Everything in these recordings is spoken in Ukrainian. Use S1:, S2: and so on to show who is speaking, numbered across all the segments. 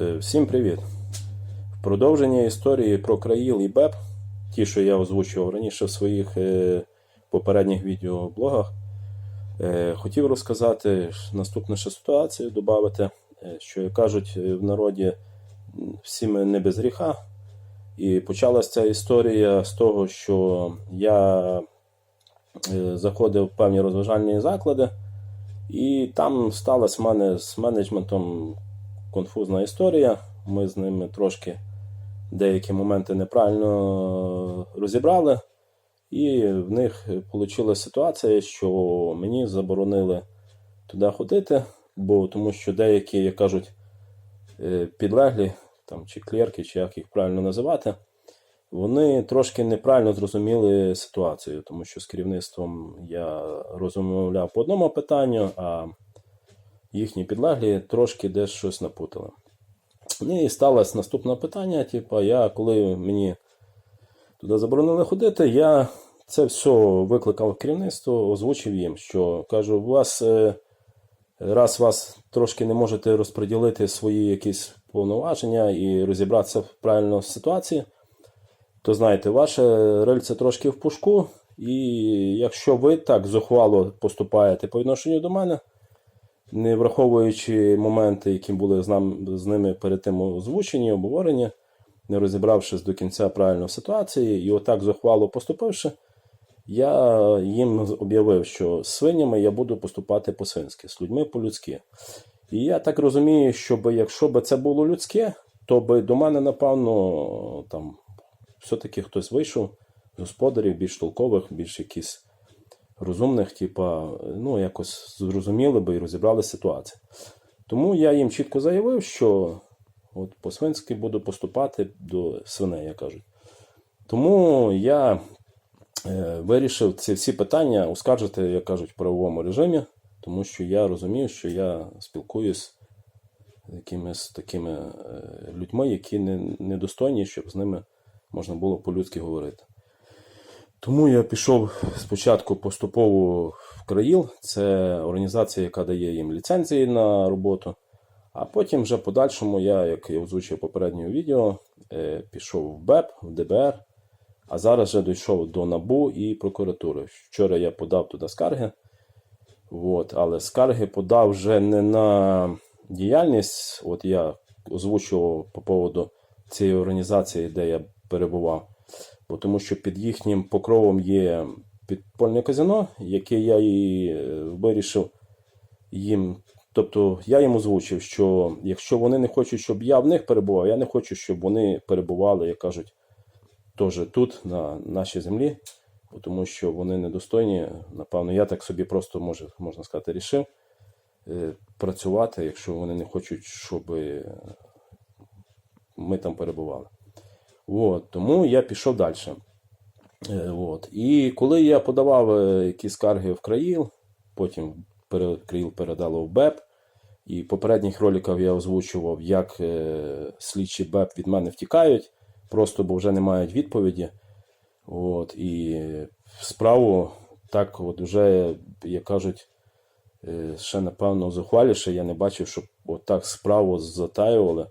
S1: Е, Всім привіт! В продовження історії про Країл і БЕП, ті, що я озвучував раніше в своїх е, попередніх відеоблогах, е, хотів розказати наступну ще ситуацію, додати, що кажуть в народі, всі ми не без гріха. І почалася ця історія з того, що я заходив в певні розважальні заклади, і там сталася в мене з менеджментом конфузна історія. Ми з ними трошки деякі моменти неправильно розібрали, і в них вийшла ситуація, що мені заборонили туди ходити, бо тому що деякі, як кажуть, е, підлеглі, там, чи клерки, чи як їх правильно називати, вони трошки неправильно зрозуміли ситуацію, тому що з керівництвом я розмовляв по одному питанню, а їхні підлеглі трошки десь щось напутали. Ну, І сталося наступне питання: типу, я коли мені туди заборонили ходити, я це все викликав керівництво, озвучив їм, що кажу, у вас е, раз вас трошки не можете розподілити свої якісь повноваження і розібратися в правильно в ситуації, то знаєте, ваше рильце трошки в пушку, і якщо ви так зухвало поступаєте по відношенню до мене, не враховуючи моменти, які були з, нам, з ними перед тим озвучені, обговорені, не розібравшись до кінця правильно в ситуації, і отак зухвало поступивши, я їм об'явив, що з свинями я буду поступати по-свинськи, з людьми по-людськи. І я так розумію, що якщо б це було людське, то би до мене, напевно, там все-таки хтось вийшов з господарів, більш толкових, більш якісь розумних, типа, ну, якось зрозуміли би і розібрали ситуацію. Тому я їм чітко заявив, що от по-свинськи буду поступати до свиней, як кажуть. Тому я е, вирішив ці всі питання оскаржити, як кажуть, в правовому режимі, тому що я розумію, що я спілкуюсь з якимись такими е, людьми, які не, недостойні, щоб з ними можна було по-людськи говорити. Тому я пішов спочатку поступово в Країл, це організація, яка дає їм ліцензії на роботу. А потім вже подальшому я, як я озвучив в попередньому відео, е, пішов в БЕП, в ДБР, а зараз вже дійшов до НАБУ і прокуратури. Вчора я подав туди скарги, от, але скарги подав вже не на діяльність. От я озвучував по поводу цієї організації, де я перебував. Бо тому що під їхнім покровом є підпольне казино, яке я і е, вирішив їм. Тобто я їм озвучив, що якщо вони не хочуть, щоб я в них перебував, я не хочу, щоб вони перебували, як кажуть, теж тут, на нашій землі, тому що вони недостойні. Напевно, я так собі просто може, можна сказати, рішив е, працювати, якщо вони не хочуть, щоб ми там перебували. От, тому я пішов далі. Е, От. І коли я подавав е, якісь скарги в Країл, потім Країл передало в БЕП, і в попередніх роликах я озвучував, як е, слідчі БЕП від мене втікають, просто бо вже не мають відповіді. От, і справу так от вже, як кажуть, ще напевно зухваліше, я не бачив, щоб так справу затаювали.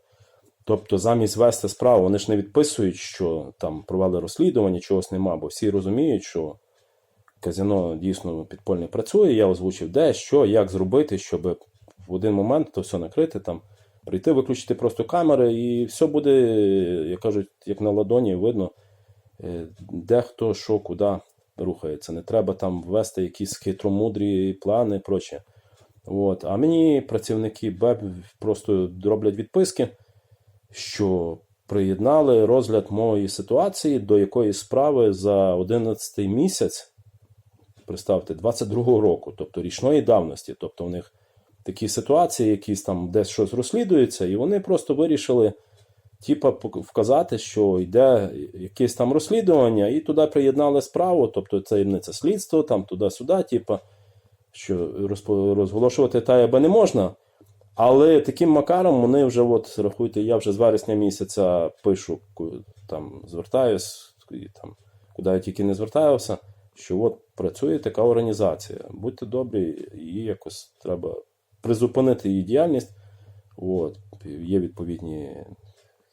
S1: Тобто, замість вести справу, вони ж не відписують, що там провели розслідування, чогось нема, бо всі розуміють, що казино дійсно підпольне працює. Я озвучив, де, що, як зробити, щоб в один момент то все накрити, там, прийти, виключити просто камери, і все буде, як кажуть, як на ладоні, видно, е, де хто, що, куди рухається. Не треба там ввести якісь хитромудрі плани і проче. От. А мені працівники БЕБ просто роблять відписки що приєднали розгляд моєї ситуації до якоїсь справи за 11 місяць, представте, 22-го року, тобто річної давності. Тобто, у них такі ситуації, якісь там десь щось розслідується, і вони просто вирішили. Типа вказати, що йде якесь там розслідування, і туди приєднали справу, тобто це це слідство, там туди-сюди, типа, що розголошувати та не можна. Але таким макаром вони вже, от рахуйте, я вже з вересня місяця пишу, там звертаюсь, і там, куди я тільки не звертаюся, що от працює така організація. Будьте добрі, її якось треба призупинити її діяльність, От, є відповідні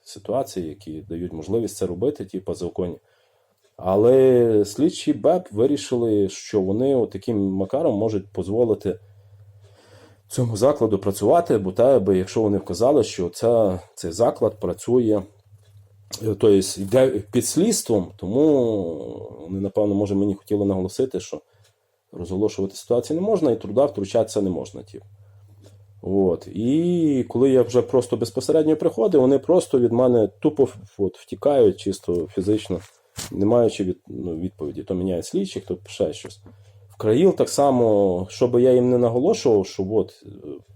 S1: ситуації, які дають можливість це робити, ті по законі. Але слідчі БЕП вирішили, що вони таким макаром можуть дозволити цьому закладу працювати, бо та, би, якщо вони вказали, що ця, цей заклад працює, тобто йде під слідством, тому вони, напевно, може, мені хотіли наголосити, що розголошувати ситуацію не можна і труда втручатися не можна. Типу. От. І коли я вже просто безпосередньо приходив, вони просто від мене тупо от, втікають чисто фізично, не маючи від, ну, відповіді. То міняє слідчих, то ще щось. Країл так само, щоб я їм не наголошував, що от,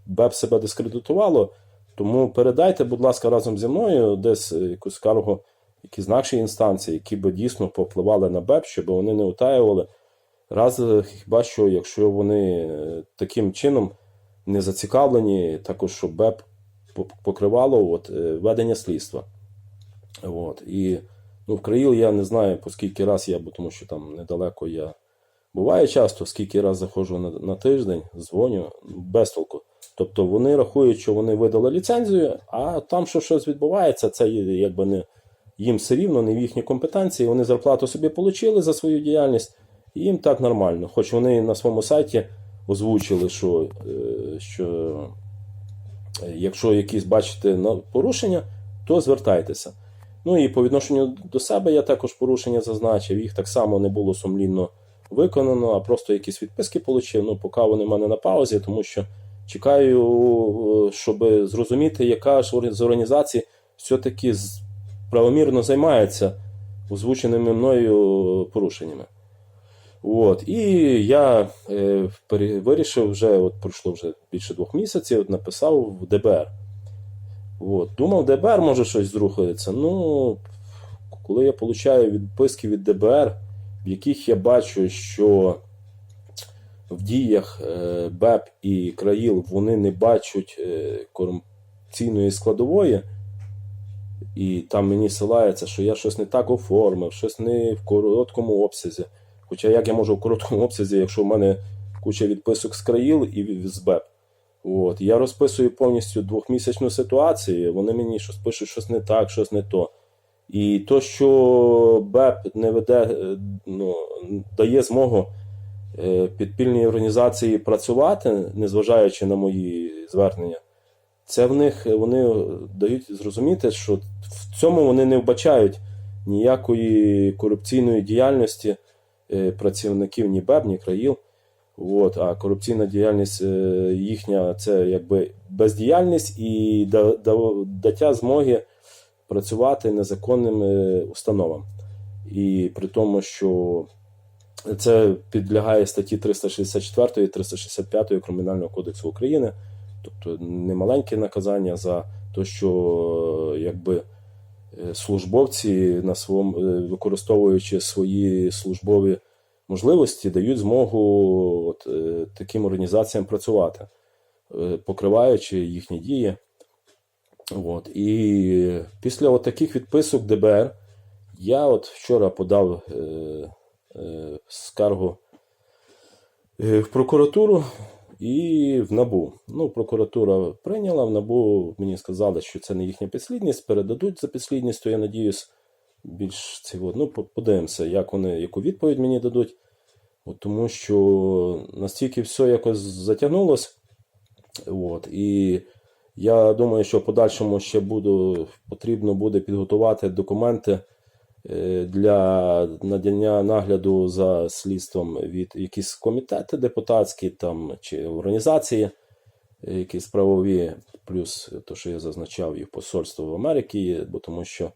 S1: БЕП себе дискредитувало, тому передайте, будь ласка, разом зі мною десь е, якусь скаргу, якісь наші інстанції, які би дійсно попливали на БЕП, щоб вони не утаювали. Раз е, хіба що, якщо вони е, таким чином не зацікавлені, також щоб БЕП покривало от, е, ведення слідства. От. І ну, в Країл я не знаю, по скільки раз я, бо тому що там недалеко я буває часто, скільки раз заходжу на, на тиждень, дзвоню, без толку. Тобто вони рахують, що вони видали ліцензію, а там, що щось відбувається, це якби не їм все рівно, не в їхній компетенції. Вони зарплату собі отримали за свою діяльність, і їм так нормально. Хоч вони на своєму сайті озвучили, що, е, що е, якщо якісь бачите порушення, то звертайтеся. Ну і по відношенню до себе я також порушення зазначив. Їх так само не було сумлінно виконано, а просто якісь відписки отримав. Ну, поки вони в мене на паузі, тому що чекаю, е, щоб зрозуміти, яка ж з організацій все-таки правомірно займається озвученими мною порушеннями. От. І я е, вирішив вже, от пройшло вже більше двох місяців, написав в ДБР. От. Думав, ДБР може щось зрухається. Ну, коли я получаю відписки від ДБР, в яких я бачу, що в діях е, БЕП і Країл вони не бачать е, корупційної складової, і там мені силається, що я щось не так оформив, щось не в короткому обсязі. Хоча як я можу в короткому обсязі, якщо в мене куча відписок з країл і з БЕП. От. Я розписую повністю двохмісячну ситуацію, вони мені щось пишуть, щось не так, щось не то. І то, що БЕП не веде, е, ну, дає змогу е, підпільній організації працювати, незважаючи на мої звернення, це в них вони дають зрозуміти, що в цьому вони не вбачають ніякої корупційної діяльності е, працівників ні БЕБ, ні країл. От, а корупційна діяльність їхня це якби бездіяльність і да- да- даття змоги працювати незаконним е, установам. І при тому, що це підлягає статті 364 і 365 Кримінального кодексу України, тобто немаленьке наказання за те, що якби е, службовці на своєму е, використовуючи свої службові можливості, дають змогу от, таким організаціям працювати, покриваючи їхні дії. От. І після от таких відписок ДБР я от вчора подав е, е, скаргу е, в прокуратуру і в НАБУ. Ну, прокуратура прийняла, в НАБУ мені сказали, що це не їхня підслідність, передадуть за підслідність, то я надіюсь, більш цього. Ну, подивимося, як вони, яку відповідь мені дадуть. От, тому що настільки все якось затягнулось. От, і я думаю, що в подальшому ще буду, потрібно буде підготувати документи е, для надання нагляду за слідством від якісь комітети депутатські там, чи організації, е, якісь правові, плюс те, що я зазначав, і посольство в Америці, бо тому що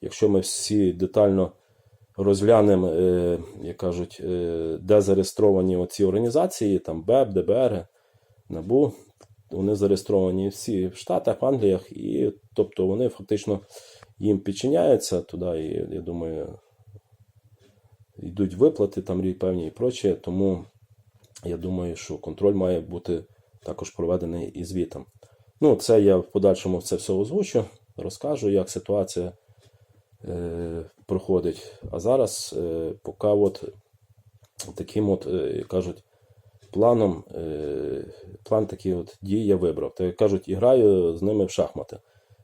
S1: якщо ми всі детально розглянемо, е, як кажуть, де зареєстровані оці організації, там БЕП, ДБР, НАБУ, вони зареєстровані всі в Штатах, в Англіях, і тобто вони фактично їм підчиняються туди, і я думаю, йдуть виплати там певні і проче. Тому я думаю, що контроль має бути також проведений і звітом. Ну, це я в подальшому це все озвучу, розкажу, як ситуація е, проходить. А зараз, е, поки от таким от, е, кажуть, планом, е, план такий от дій я вибрав. Так кажуть, і граю з ними в шахмати.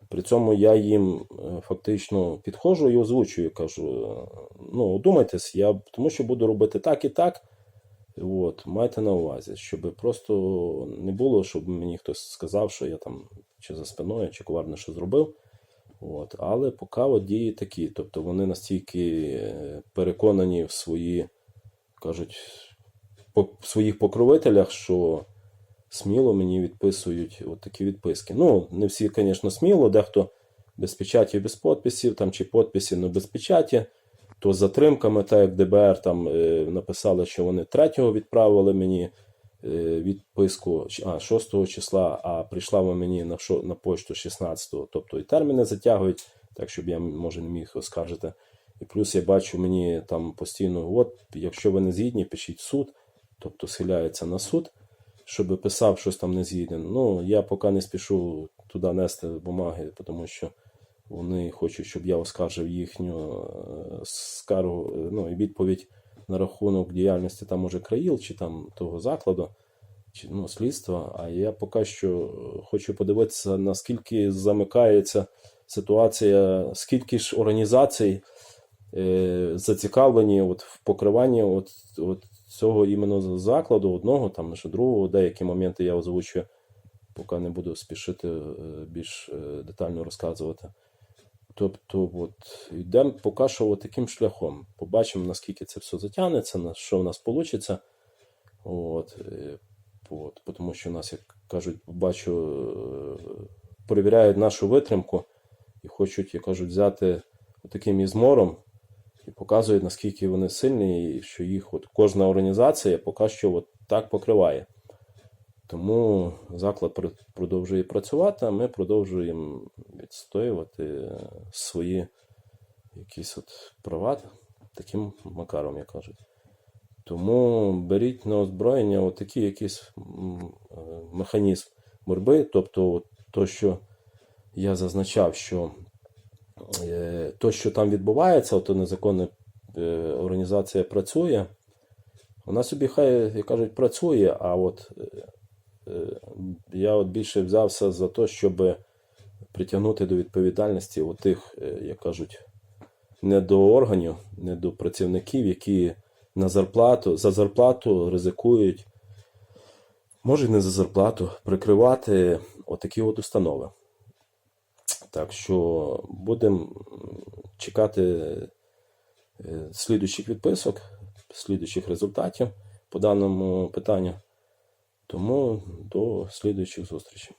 S1: При цьому я їм е, фактично підходжу і озвучую, кажу: ну, думайтесь, я тому що буду робити так і так. От, майте на увазі, щоб просто не було, щоб мені хтось сказав, що я там чи за спиною, чи коварно що зробив. От, але поки от дії такі. Тобто вони настільки е, переконані в свої, кажуть, по своїх покровителях, що сміло мені відписують от такі відписки. Ну, не всі, звісно, сміло, дехто без печаті, без підписів, там, чи підписів, але без печаті, то з затримками, так як ДБР там е, написали, що вони 3-го відправили мені е, відписку, а 6 числа, а прийшла вона мені на, шо- на почту 16-го. Тобто і терміни затягують, так щоб я може не міг оскаржити. І плюс я бачу мені там постійно, от, якщо ви не згідні, пишіть суд, тобто схиляється на суд, щоб писав щось там не згіден. Ну, я поки не спішу туди нести бумаги, тому що вони хочуть, щоб я оскаржив їхню е, скаргу, е, ну, і відповідь на рахунок діяльності там може країл чи там того закладу, чи ну, слідства. А я поки що хочу подивитися, наскільки замикається ситуація, скільки ж організацій е, зацікавлені от в покриванні от, от цього іменно закладу, одного, там ще другого, деякі моменти я озвучую, поки не буду спішити е, більш е, детально розказувати. Тобто, от, йдемо поки що от таким шляхом. Побачимо, наскільки це все затягнеться, на що в нас вийде. От, от, тому що у нас, як кажуть, бачу, перевіряють нашу витримку і хочуть, як кажуть, взяти таким ізмором і показують, наскільки вони сильні, і що їх от кожна організація поки що от так покриває. Тому заклад продовжує працювати, а ми продовжуємо відстоювати свої якісь от права таким макаром, як кажуть. Тому беріть на озброєння от такий якийсь е, механізм боротьби, тобто от то, що я зазначав, що то, що там відбувається, то незаконна е, організація працює, вона собі хай, як кажуть, працює, а от е, е, я от більше взявся за те, щоб притягнути до відповідальності отих, е, як кажуть, не до органів, не до працівників, які на зарплату, за зарплату ризикують, може не за зарплату, прикривати отакі от установи. Так що будемо чекати е, слідуючих відписок, слідуючих результатів по даному питанню. Тому до слідуючих зустрічей.